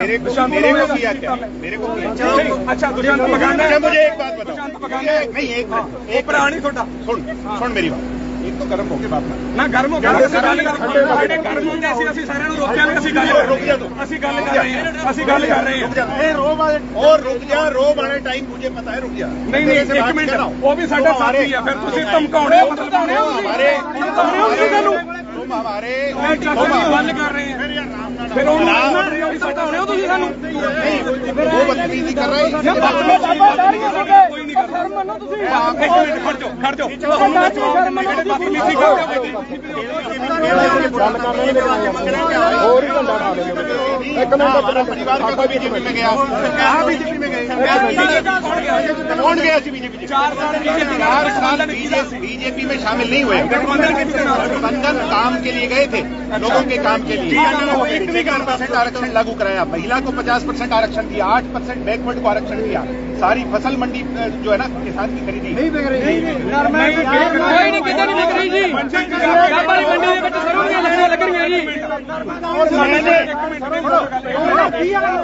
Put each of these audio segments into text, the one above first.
मेरे को मेरे को किया क्या मेरे को किया ਅੱਛਾ ਦੁਸ਼ਯੰਤ ਪਗਾਨਾ अच्छा मुझे एक बात बताओ दुष्यंत पगाना है। नहीं एक मिनट ਇਹ ਭਰਾ ਨਹੀਂ ਤੁਹਾਡਾ सुन सुन मेरी बात एक तो गर्म होके बात मान ਨਾ ਗਰਮ ਹੋ ਗਿਆ ਅਸੀਂ ਗੱਲ ਕਰ ਸਾਡੇ ਗਰਮ ਹੋ ਗਿਆ ਅਸੀਂ ਅਸੀਂ ਸਾਰਿਆਂ ਨੂੰ ਰੋਕਿਆ ਵੀ ਅਸੀਂ ਗੱਲ ਕਰ रुक जा तू ਅਸੀਂ ਗੱਲ ਕਰ ਰਹੇ ਹਾਂ ਅਸੀਂ ਗੱਲ ਕਰ ਰਹੇ ਹਾਂ रुक जा ए, रो वाले और रुक जा रो वाले टाइम मुझे पता है रुक जा ਨਹੀਂ ਨਹੀਂ तेरे से ਇੱਕ बात ਮਿੰਟ कर रहा हूं। ਉਹ ਵੀ ਸਾਡਾ तुम हमारे- ਸਾਥੀ ਆ ਫਿਰ ਤੁਸੀਂ ਧਮਕਾਉਣੇ ਹੋ ਧਮਕਾਉਣੇ ਹੋ ਤੁਸੀਂ हमारे ਧਮਕਾਉਣੇ ਹੋ ਤੁਸੀਂ ਸਾਨੂੰ हम हमारे हम हल कर रहे हैं फिर वो बदतमीजी कर रहे हैं ਮੰਨੋ ਤੁਸੀਂ ਇੱਕ ਮਿੰਟ ਖੜ ਜਾਓ ਖੜ ਜਾਓ ਤੁਹਾਨੂੰ ਮੈਂ ਜਵਾਬ ਦਿੰਦਾ ਜਿਹੜੇ ਬਦਤਮੀਜ਼ੀ ਕਰਦੇ ਹੋ एक मिनट हमारा परिवार का कोई बीजेपी में गया कहाँ बीजेपी में गए कौन गया सी बीजेपी ਚਾਰ ਸਾਲ ਬੀਜੇਪੀ चार साल बीजेपी में शामिल नहीं हुए गठबंधन काम के लिए गए थे लोगों के काम के लिए एक भी परसेंट आरक्षण लागू कराया महिला को 50 परसेंट आरक्षण दिया 8 परसेंट बैकवर्ड को आरक्षण दिया सारी फसल मंडी अ, जो है ना किसान की खरीदी नहीं बिक रही ਕੋਈ ਨਹੀਂ ਕਿਤੇ ਨਹੀਂ ਵਿਕ ਰਹੀ ਜੀ ਕੱਪ ਵਾਲੀ ਮੰਡੀ ਦੇ ਵਿੱਚ ਸਰੋਂ ਦੀਆਂ ਲੈਣੀਆਂ ਲੱਗਣੀਆਂ ਜੀ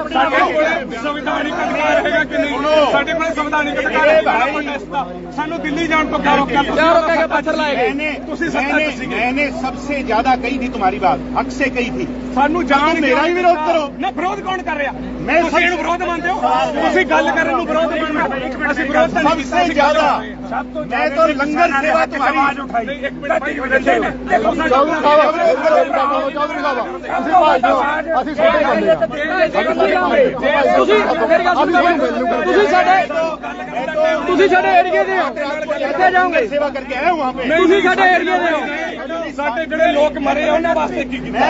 ਸਾਡੇ ਕੋਲ ਸੰਵਿਧਾਨਿਕ ਅਧਿਕਾਰ ਹੈਗਾ ਕਿ ਨਹੀਂ ਸਾਡੇ ਕੋਲ ਸੰਵਿਧਾਨਿਕ ਅਧਿਕਾਰ ਹੈਗਾ ਸਾਨੂੰ ਦਿੱਲੀ ਜਾਣ ਤੋਂ ਕਿਉਂ ਰੋਕਿਆ ਕਿਆ ਰੋਕੇਗਾ ਪੱਥਰ ਲਾਏ ਗਏ मैंने ਤੁਸੀਂ ਸੱਤਾ मैंने, ਚ ਸੀਗੇ। मैंने सबसे ज्यादा कही थी तुम्हारी बात हक से कही थी ਸਾਨੂੰ ਜਾਣ ਮੇਰਾ ਹੀ ਵਿਰੋਧ ਕਰੋ। ਨਾ ਵਿਰੋਧ ਕੌਣ ਕਰ ਰਿਹਾ ਮੈਂ ਤੁਸੀਂ ਇਹਨੂੰ ਵਿਰੋਧ ਮੰਨਦੇ ਹੋ ਤੁਸੀਂ ਗੱਲ ਕਰਨ ਨੂੰ ਵਿਰੋਧ ਮੰਨਦੇ ਅਸੀਂ ਵਿਰੋਧ ਤਾਂ ਨਹੀਂ ਕੀਤਾ सबसे ਅਸੀਂ ਗੱਲ ज्यादा ਕਰ ਰਹੇ ਹਾਂ। मैं तो लंगर सेवा तुम्हारी ਆਵਾਜ਼ ਉਠਾਈ ਨਹੀਂ, ਇੱਕ ਮਿੰਟ ਇੱਕ ਮਿੰਟ ਦੇਖੋ ਤੁਸੀਂ ਮੇਰੀ ਗੱਲ ਸੁਣੋ ਤੁਸੀਂ ਸਾਡੇ ਤੁਸੀਂ ਸਾਡੇ ਏਰੀਏ ਦੇ ਹੋ ਕਿੱਥੇ ਜਾਓਗੇ सेवा करके आए वहाँ पे ਤੁਸੀਂ ਸਾਡੇ ਏਰੀਏ ਦੇ ਹੋ ਸਾਡੇ ਜਿਹੜੇ ਲੋਕ ਮਰੇ ਉਹਨਾਂ ਵਾਸਤੇ ਕੀ ਕੀਤਾ?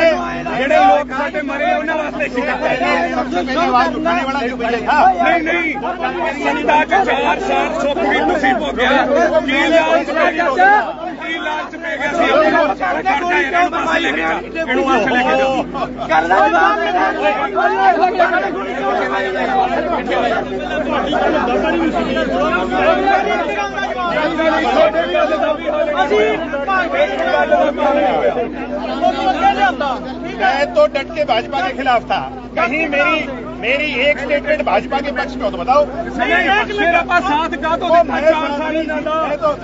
ਜਿਹੜੇ ਲੋਕ ਸਾਡੇ ਮਰੇ ਉਹਨਾਂ ਵਾਸਤੇ ਕੀ ਕੀਤਾ? ਨਹੀਂ ਨਹੀਂ। ਸੱਤਾ ਚ ਚਾਰ ਸਾਲ ਸੁੱਖ ਵੀ ਤੁਸੀਂ ਭੋਗਿਆ। ਕੀ ਲਾਲਚ ਪੈ ਗਿਆ? ਕੀ ਲਾਲਚ ਪੈ ਗਿਆ ਸੀ? ਇਹਨੂੰ ਪਾਸੇ ਲੈ ਕੇ ਜਾ। ਸੀ मैं तो डट के भाजपा के खिलाफ था कहीं मेरी मेरी एक स्टेटमेंट भाजपा के पक्ष में हो तो बताओ ਫਿਰ ਆਪਾਂ ਸਾਥ ਕਾਹ ਤੋਂ ਦਿੱਤਾ ਚਾਰ ਸਾਲ ਇਹਨਾਂ ਦਾ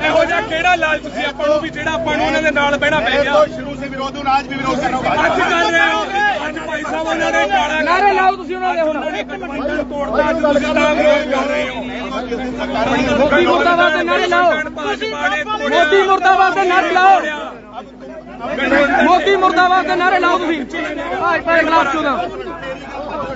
ਇਹੋ ਜਿਹਾ ਕਿਹੜਾ ਲਾਲਚ ਸੀ ਆਪਾਂ ਨੂੰ ਵੀ ਜਿਹੜਾ ਆਪਾਂ ਨੂੰ ਉਹਨਾਂ ਦੇ ਨਾਲ ਬਹਿਣਾ ਪੈ मैं ਗਿਆ तो शुरू से विरोध हूँ आज भी विरोध कर रहा हूँ ਅੱਜ भाजपा ਕਰ ਰਹੇ ਹੋ ਅੱਜ ਭਾਈ ਸਾਹਿਬ ਉਹਨਾਂ ਨੇ ਗਾਲਾਂ ਨਾਰੇ ਲਾਓ ਤੁਸੀਂ ਉਹਨਾਂ ਦੇ ਹੁਣ ਉਹਨਾਂ ਨੇ ਗਠਬੰਧਨ ਤੋੜਦਾ ਅੱਜ ਤੁਸੀਂ ਤਾਂ ਵਿਰੋਧ ਕਰ ਰਹੇ ਹੋ ਮੋਦੀ ਮੁਰਦਾਬਾਦ ਦੇ ਨਾਰੇ ਲਾਓ ਮੋਦੀ ਮੁਰਦਾਬਾਦ ਦੇ ਨਾਰੇ ਲਾਓ ਮੋਦੀ ਮੁਰਦਾਬਾਦ ਦੇ ਨਾਰੇ ਲਾਓ ਤੁਸੀਂ ਭਾਜਪਾ ਦੇ ਖਿਲਾਫ ਚੋਦਾ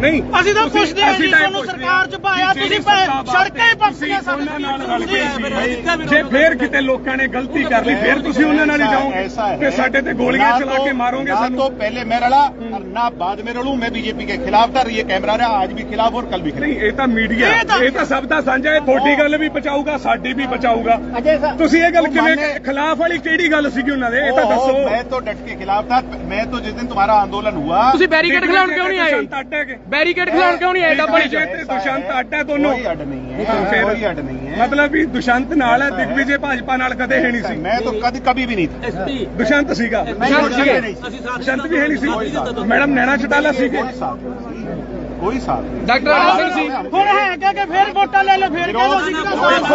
ਨਹੀਂ ਅਸੀਂ ਤਾਂ ਪੁੱਛਦੇ ਹਾਂ ਜੀ ਤੁਹਾਨੂੰ ਸਰਕਾਰ ਚ ਪਾਇਆ ਤੁਸੀਂ ਸੜਕਾਂ ਹੀ ਪੰਪੀਆਂ ਸਾਡੇ ਜੇ ਫੇਰ ਕਿਤੇ ਲੋਕਾਂ ਨੇ ਗਲਤੀ ਕਰ ਲਈ ਫੇਰ ਤੁਸੀਂ ਉਹਨਾਂ ਨਾਲ ਹੀ ਜਾਓਗੇ ਤੇ ਸਾਡੇ ਤੇ ਗੋਲੀਆਂ ਚਲਾ ਕੇ ਮਾਰੋਗੇ ਸਾਨੂੰ? ਤੋਂ ਪਹਿਲੇ ਮੈਂ ਰਲਾ ਨਾ ਬਾਅਦ ਮੈਂ ਰਲੂ ਮੈਂ ਬੀਜੇਪੀ ਦੇ ਖਿਲਾਫ ਤਾਂ ਇਹ ਕੈਮਰਾ ਰਿਹਾ ਅੱਜ ਵੀ ਖਿਲਾਫ ਔਰ ਕੱਲ ਵੀ ਖਿਲਾਫ। ਨਹੀਂ ਇਹ ਤਾਂ ਮੀਡੀਆ ਇਹ ਤਾਂ ਸਭ ਦਾ ਸਾਂਝਾ ਹੈ ਤੁਹਾਡੀ ਗੱਲ ਵੀ ਬਚਾਊਗਾ ਸਾਡੀ ਵੀ ਬਚਾਊਗਾ ਤੁਸੀਂ ਇਹ ਗੱਲ ਕਿਵੇਂ ਖਿਲਾਫ ਵਾਲੀ ਕਿਹੜੀ ਗੱਲ ਸੀਗੀ ਉਹਨਾਂ ਦੇ? ਇਹ ਤਾਂ ਦੱਸੋ। ਮੈਂ ਤਾਂ ਡਟ ਕੇ ਖਿਲਾਫ ਥਾ ਮੈਂ ਤਾਂ ਜਿਸ ਦਿਨ ਤੁਹਾਡਾ ਅੰਦੋਲਨ ਹੋਇਆ ਤੁਸੀਂ ਬੈਰੀਕੇਡ ਖਿਲਾਉਣ ਕਿਉਂ ਨਹੀਂ ਆਏ? ਬੈਰੀਕੇਡ ਖਲਾਉਣ ਕਿਉਂ ਨਹੀਂ ਆਏ? ਡੱਬਣੀ ਚ ਤੇ ਦੁਸ਼ੰਤ ਅੱਡ ਹੈ ਦੋਨੋਂ। ਕੋਈ ਅੱਡ ਨਹੀਂ ਹੈ। ਕੋਈ ਅੱਡ ਨਹੀਂ ਹੈ। ਮਤਲਬ ਵੀ ਦੁਸ਼ੰਤ ਨਾਲ ਹੈ ਦਿਗਵਿਜੇ ਭਾਜਪਾ ਨਾਲ ਕਦੇ ਹੈ ਨਹੀਂ ਸੀ। ਮੈਂ ਤਾਂ ਕਦੀ ਕਦੀ ਵੀ ਨਹੀਂ ਸੀ। ਦੁਸ਼ੰਤ ਸੀਗਾ। ਦੁਸ਼ੰਤ ਵੀ ਹੈ ਨਹੀਂ ਸੀ। ਮੈਡਮ ਨੈਣਾ ਚਟਾਲਾ ਸੀ। ਕੋਈ ਸਾਥ ਨਹੀਂ ਡਾਕਟਰ ਅਨੰਦ ਸਿੰਘ ਸੀ। ਹੁਣ ਹੈ ਕਿ ਫੇਰ ਵੋਟਾਂ ਲੈ ਲਓ ਫੇਰ ਕਹਿੰਦੇ ਸੀ ਕਿ ਸਾਥ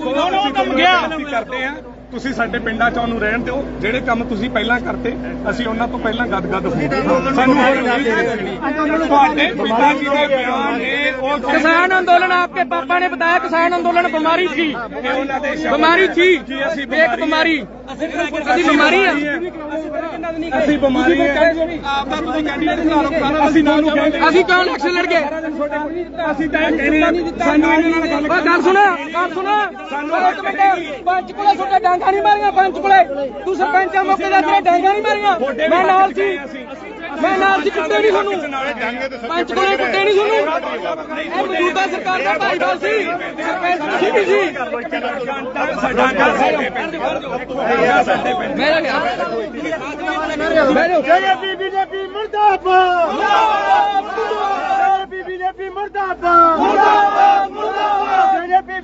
ਵੋਟਾਂ ਦਾ ਕੋਈ ਕੰਮ ਗਿਆ। ਕਰਦੇ ਆ ਤੁਸੀਂ ਸਾਡੇ ਪਿੰਡਾਂ 'ਚ ਉਹਨੂੰ ਰਹਿਣ ਦਿਓ ਜਿਹੜੇ ਕੰਮ ਤੁਸੀਂ ਪਹਿਲਾਂ ਕਰਤੇ ਅਸੀਂ ਉਹਨਾਂ ਤੋਂ ਪਹਿਲਾਂ ਗਦਗਦ ਹੋਵਾਂਗੇ ਸਾਨੂੰ ਹੋਰ ਨਹੀਂ ਤੁਹਾਡੇ ਪਿਤਾ ਜੀ ਦੇ ਬਿਆਨ ਨੇ ਕਿਸਾਨ ਅੰਦੋਲਨ ਆਪਕੇ ਪਾਪਾ ਨੇ ਬਤਾਇਆ ਕਿਸਾਨ ਅੰਦੋਲਨ ਬਿਮਾਰੀ ਸੀ। ਬਿਮਾਰੀ ਸੀ। ਇੱਕ ਬਿਮਾਰੀ। ਅਸੀਂ ਬਿਮਾਰੀ ਆ ਅਸੀਂ ਬਿਮਾਰੀ ਆ ਆਪਾਂ ਤੁਸੀਂ ਕੈਂਡੀਡੇਟ ਬਣਾ ਲਓ ਅਸੀਂ ਨਾਮ ਨੂੰ ਅਸੀਂ ਕਿਉਂ ਇਲੈਕਸ਼ਨ ਲੜ ਗਏ। ਅਸੀਂ ਤਾਂ ਕਹਿੰਦੇ ਸਾਨੂੰ ਇਹਨਾਂ ਨਾਲ ਗੱਲ ਗੱਲ ਸੁਣਾ ਗੱਲ ਸੁਣਾ। ਸਾਨੂੰ ਇੱਕ ਮਿੰਟ। ਪੰਜ ਕੋਲੇ ਛੋਟਾ ਡੰਗ ਨਹੀਂ ਮਾਰੀਆਂ ਪੰਚ ਕੋਲੇ। ਤੂੰ ਸਰਪੰਚਾਂ ਮੌਕੇ ਦਾ ਤੇਰੇ ਡਾਂਗਾ ਨਹੀਂ ਮਾਰੀਆਂ। ਮੈਂ ਨਾਲ ਸੀ। ਮੈਂ ਨਾਲ ਦੀ ਕੁੱਤੇ ਨਹੀਂ ਤੁਹਾਨੂੰ। ਪੰਚ ਕੋਲੇ ਕੁੱਤੇ ਨਹੀਂ ਤੁਹਾਨੂੰ। ਇਹ ਮੌਜੂਦਾ ਸਰਕਾਰ ਦਾ ਭਾਈਵਾਲ ਸੀ। ਸਰਪੰਚ ਤੁਸੀਂ ਵੀ ਸੀ ਸਾਡਾ ਗੱਲ ਸਾਡੇ ਪਿੰਡ ਸਾਡੇ ਪਿੰਡ ਮੇਰਾ ਗਿਆ ਮੇਰੇ ਬੀਜੇਪੀ ਬੀਜੇਪੀ ਮੁਰਦਾਬਾਦ। ਮੁਰਦਾਬਾਦ ਬੀਜੇਪੀ ਮੁਰਦਾਬਾਦ। ਮੁਰਦਾਬਾਦ ਮੁਰਦਾਬਾਦ।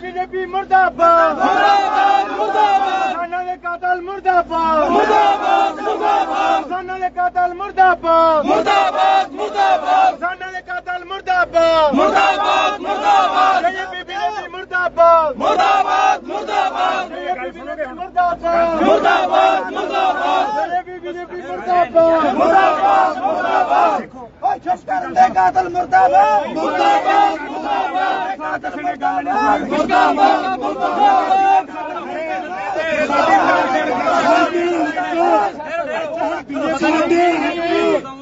ਬੀਜੇਪੀ ਮੁਰਦਾਬਾਦ। ਮੁਰਦਾਬਾਦ ਮੁਰਦਾਬਾਦ। ਸਾਨਾਂ ਦੇ ਕਾਤਲ ਮੁਰਦਾਬਾਦ। ਮੁਰਦਾਬਾਦ ਮੁਰਦਾਬਾਦ। ਸਾਨਾਂ ਦੇ ਕਾਤਲ ਮੁਰਦਾਬਾਦ। ਮੁਰਦਾਬਾਦ ਮੁਰਦਾਬਾਦ। ਸਾਨਾਂ ਦੇ ਕਾਤਲ ਮੁਰਦਾਬਾਦ। ਮੁਰਦਾਬਾਦ ਮੁਰਦਾਬਾਦ। ਬੀਜੇਪੀ ਬੀਜੇਪੀ ਮੁਰਦਾਬਾਦ। ਮੁਰਦਾਬਾਦ ਮੁਰਦਾਬਾਦ। ਬੀਜੇਪੀ ਮੁਰਦਾਬਾਦ। ਮੁਰਦਾਬਾਦ ਮੁਰਦਾਬਾਦ। ਬੀਜੇਪੀ ਬੀਜੇਪੀ ਮੁਰਦਾਬਾਦ। ਮੁਰਦਾਬਾਦ ਮੁਰਦਾਬਾਦ। ਚੁੱਪ ਕਰਨ ਦੇ ਕਾਤਲ ਮੁਰਦਾਬਾਦ। ਮੁਰਦਾਬਾਦ ਮੁਰਦਾਬਾਦ। ਕਾਤਲ ਮੁਰਦਾਬਾਦ ਮੁਰਦਾਬਾਦ। ਇਹਨਾਂ ਨੇ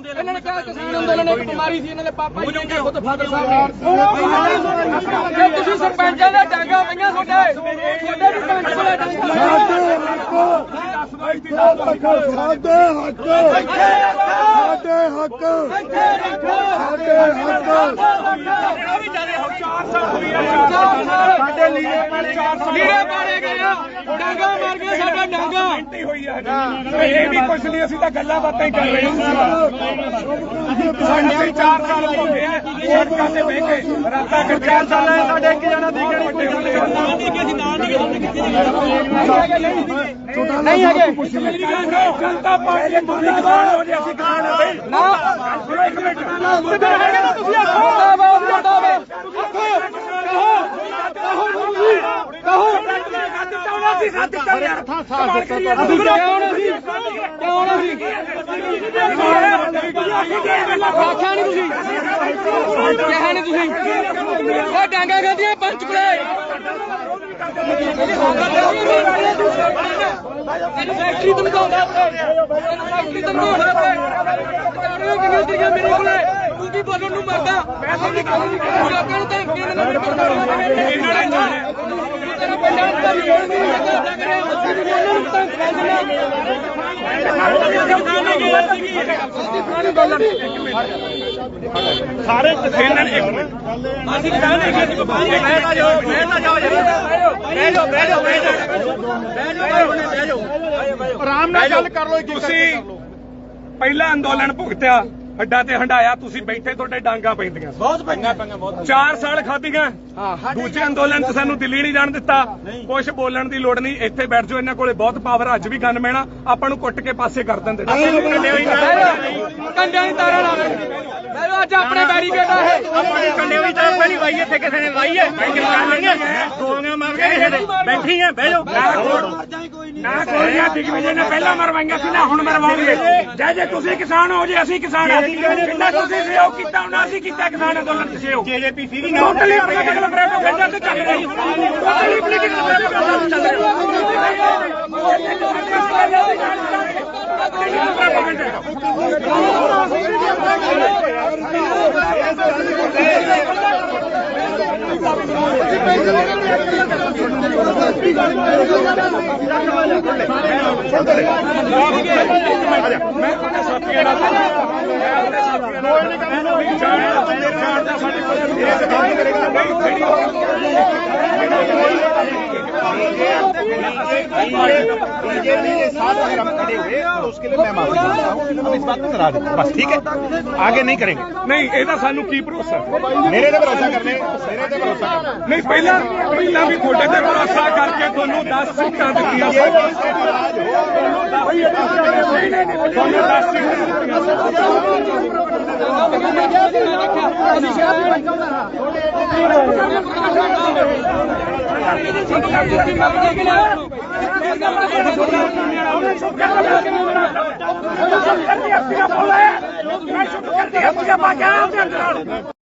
ਕਿਹਾ ਕਿਸਾਨ ਅੰਦੋਲਨ ਇੱਕ ਬਿਮਾਰੀ ਸੀ ਇਹਨਾਂ ਦੇ ਪਾਪਾ ਜੀ ਨੇ ਖੁਦ ਫਾਦਰ ਸਾਹਿਬ ਨੇ। ਤੁਸੀਂ ਸਰਪੰਚਾਂ ਦੇ ਡਾਂਗਾ ਪਈਆਂ ਤੁਹਾਡੇ ਤੁਹਾਡੇ ਵੀ ਪੰਚ ਕੋਲੇ ਡਾਂਗਾ ਸਾਡੇ ਲੀੜੇ ਪਾੜੇ 400 ਲੀੜੇ ਪਾੜੇ ਗਏ ਡਾਂਗਾ ਮਾਰ ਗਏ ਸਾਡਾ ਡਾਂਗਾ। ਮਿੰਟੀ ਹੋਈ ਹੈ ਇਹ ਵੀ ਕੁਛ ਨਹੀਂ ਅਸੀਂ ਤਾਂ ਗੱਲਾਂ ਬਾਤਾਂ ਹੀ ਕਰ ਰਹੇ ਹਾਂ। ਸਾਡੇ 4 ਸਾਲ ਹੋ ਗਏ ਸੜਕਾਂ ਤੇ ਬਹਿ ਕੇ ਰਾਤਾਂ ਕੱਟ 4 ਸਾਲ ਹੈ ਸਾਡੇ ਇੱਕ ਜਣਾ ਦੀ ਕਿਹੜੀ ਵੱਡੇ ਨਹੀਂ ਹੈਗੇ। ਜਨਤਾ ਪਾਰਟੀ ਦੇ ਤੁਸੀਂ ਕਿਸਾਨ ਹੋ ਜੇ ਅਸੀਂ ਬਈ। ਨਾ। ਸੁਣੋ ਇੱਕ ਮਿੰਟ। ਕਿੱਧਰ ਹੈਗੇ ਨਾ ਤੁਸੀਂ? ਆਖੋ। ਮੁਰਦਾਬਾਦ ਮੁਰਦਾਬਾਦ ਆਖੋ। ਕਹੋ ਕਹੋ ਤੁਸੀਂ ਕਹੋ ਅਸੀਂ ਸਾਥ ਦਿੱਤਾ ਯਾਰ ਅਸੀਂ ਕਿਉਂ ਨਾ ਸੀ ਕਿਉਂ ਨਾ ਸੀ ਆਖਿਆ ਨਹੀਂ ਤੁਸੀਂ ਕਿਹਾ ਨਹੀਂ ਤੁਸੀਂ ਉਹ ਡਾਂਗਾ ਖਾਦੀਆਂ ਪੰਚ ਕੋਲੇ ਇਹਨੂੰ ਫੈਕਟਰੀ ਤੋਂ ਨਿਕਾਲਦਾ ਇਹਨੂੰ ਫੈਕਟਰੀ ਤੋਂ ਨਿਕਾਲਦਾ ਕਾਰਵਾਈ ਕਿਵੇਂ ਤਰੀਕਾ ਮੇਰੇ ਕੋਲੇ ਤੂੰ ਕੀ ਬੋਲਣ ਨੂੰ ਮਰਦਾ ਪੈਸੇ ਨਹੀਂ ਖਾਉਂਦੀ ਲੋਕਾਂ ਨੂੰ ਧਮਕੀ ਦੇਣਾ ਮੇਰੇ ਕੋਲ ਤੇਰਾ ਪੰਜਾਬ ਦਾ ਵੀ ਜੋੜ ਨਹੀਂ ਲੱਗਾ ਕਰੇ ਉਹਨਾਂ ਨੂੰ ਤਾਂ ਸਾਰੇ ਇਹਨਾਂ ਨੇ ਇੱਕ ਮਿੰਟ ਅਸੀਂ ਕਿਸਾਨ ਹੈਗੇ ਅਸੀਂ ਵਪਾਰੀ ਬਹਿ ਤਾਂ ਜਾਓ ਬਹਿ ਜਾਓ ਬਹਿ ਜਾਓ ਬਹਿ ਜਾਓ ਬਹਿ ਜਾਓ ਆਰਾਮ ਨਾਲ ਗੱਲ ਕਰ ਲਓ ਤੁਸੀਂ ਪਹਿਲਾ ਅੰਦੋਲਨ ਭੁਗਤਿਆ ਹੱਡਾਂ ਤੇ ਹੰਡਾਇਆ ਤੁਸੀਂ ਬੈਠੇ ਤੁਹਾਡੇ ਡਾਂਗਾ ਪੈਂਦੀਆਂ ਬਹੁਤ ਪੈਂਗਾ ਪੈਂਗਾ ਬਹੁਤ 4 ਸਾਲ ਖਾਧੀਆਂ ਦੂਜੇ ਅੰਦੋਲਨ 'ਚ ਸਾਨੂੰ ਦਿੱਲੀ ਨਹੀਂ ਜਾਣ ਦਿੱਤਾ ਕੁਝ ਬੋਲਣ ਦੀ ਲੋੜ ਨਹੀਂ ਇੱਥੇ ਬੈਠ ਜਾਓ ਇਹਨਾਂ ਕੋਲੇ ਬਹੁਤ ਪਾਵਰ ਅੱਜ ਵੀ ਗਨ ਮੈਣਾ ਆਪਾਂ ਨੂੰ ਕੁੱਟ ਕੇ ਪਾਸੇ ਕਰ ਦਿੰਦੇ ਕੰਡਿਆਂ ਦੀ ਤਾਰਾਂ ਲਾ ਦੇ ਮੈਂ ਅੱਜ ਆਪਣੇ ਬੈਰੀਕੇਡ ਆ ਆਪਣੀ ਕੰਡੇ ਵੀ ਤਾਂ ਪਹਿਲੀ ਵਾਈ ਇੱਥੇ ਕਿਸੇ ਨੇ ਵਾਈ ਹੈ ਗੋਲੀਆਂ ਮਾਰ ਕੇ ਕਿਸੇ ਦੇ ਬੈਠੀ ਹੈ ਬਹਿ ਜਾਓ ਨਾ ਗੋਲੀਆਂ ਦਿਗਵਿਜੇ ਨੇ ਪਹਿਲਾਂ ਮਰਵਾਈਆਂ ਸੀ ਨਾ ਹੁਣ ਮਰਵਾਉਣਗੇ। ਜੇ ਜੇ ਤੁਸੀਂ ਕਿਸਾਨ ਹੋ ਜੇ ਅਸੀਂ ਕਿਸਾਨ ਹਾਂ ਕਿੰਨਾ ਤੁਸੀਂ ਸਹਿਯੋਗ ਕੀਤਾ ਉਹਨਾਂ ਅਸੀਂ ਕੀਤਾ ਕਿਸਾਨ ਅੰਦੋਲਨ ਚ ਸਹਿਯੋਗ। ਜੇਜੇਪੀ ਸੀਗੀ ਨਾ ਟੋਟਲੀ ਪੋਲੀਟੀਕਲ ਪ੍ਰੈਪਗੈਂਡਾ ਤੇ ਚੱਲ ਰਹੀ ਟੋਟਲੀ ਪੋਲੀਟੀਕਲ ਪ੍ਰੈਪਗੈਂਡਾ ਚੱਲ ਪੈਸੇ ਲੈ ਕੇ ਮੈਂ ਤੁਹਾਡੇ ਸਾਥੀਆਂ ਨਾਲ ਮੈਂ ਆਪਣੇ ਸਾਥੀਆਂ ਨਾਲ ਜਾਣਦਾ ਤੂੰ ਮੇਰੇ ਜਾਣਦਾ ਸਾਡੇ ਕੋਲ ਇਹ ਕੰਮ ਕਰੇਗਾ ਨਹੀਂ ਜਿਹੜੀ बीजेपी के साथ अगर हम खड़े हुए तो उसके लिए मैं माफी चाहता हूँ हम इस बात को करा देंगे बस ठीक है आगे नहीं करेंगे ਨਹੀਂ ਇਹਦਾ ਸਾਨੂੰ ਕੀ ਭਰੋਸਾ मेरे पे भरोसा करने मेरे पे भरोसा करने ਨਹੀਂ ਪਹਿਲਾਂ ਪਹਿਲਾਂ ਵੀ ਤੁਹਾਡੇ ਤੇ ਭਰੋਸਾ ਕਰਕੇ ਤੁਹਾਨੂੰ 10 ਸੀਟਾਂ ਦਿੱਤੀਆਂ ये شکر کرتی ہے پورا پاکستان کے اندر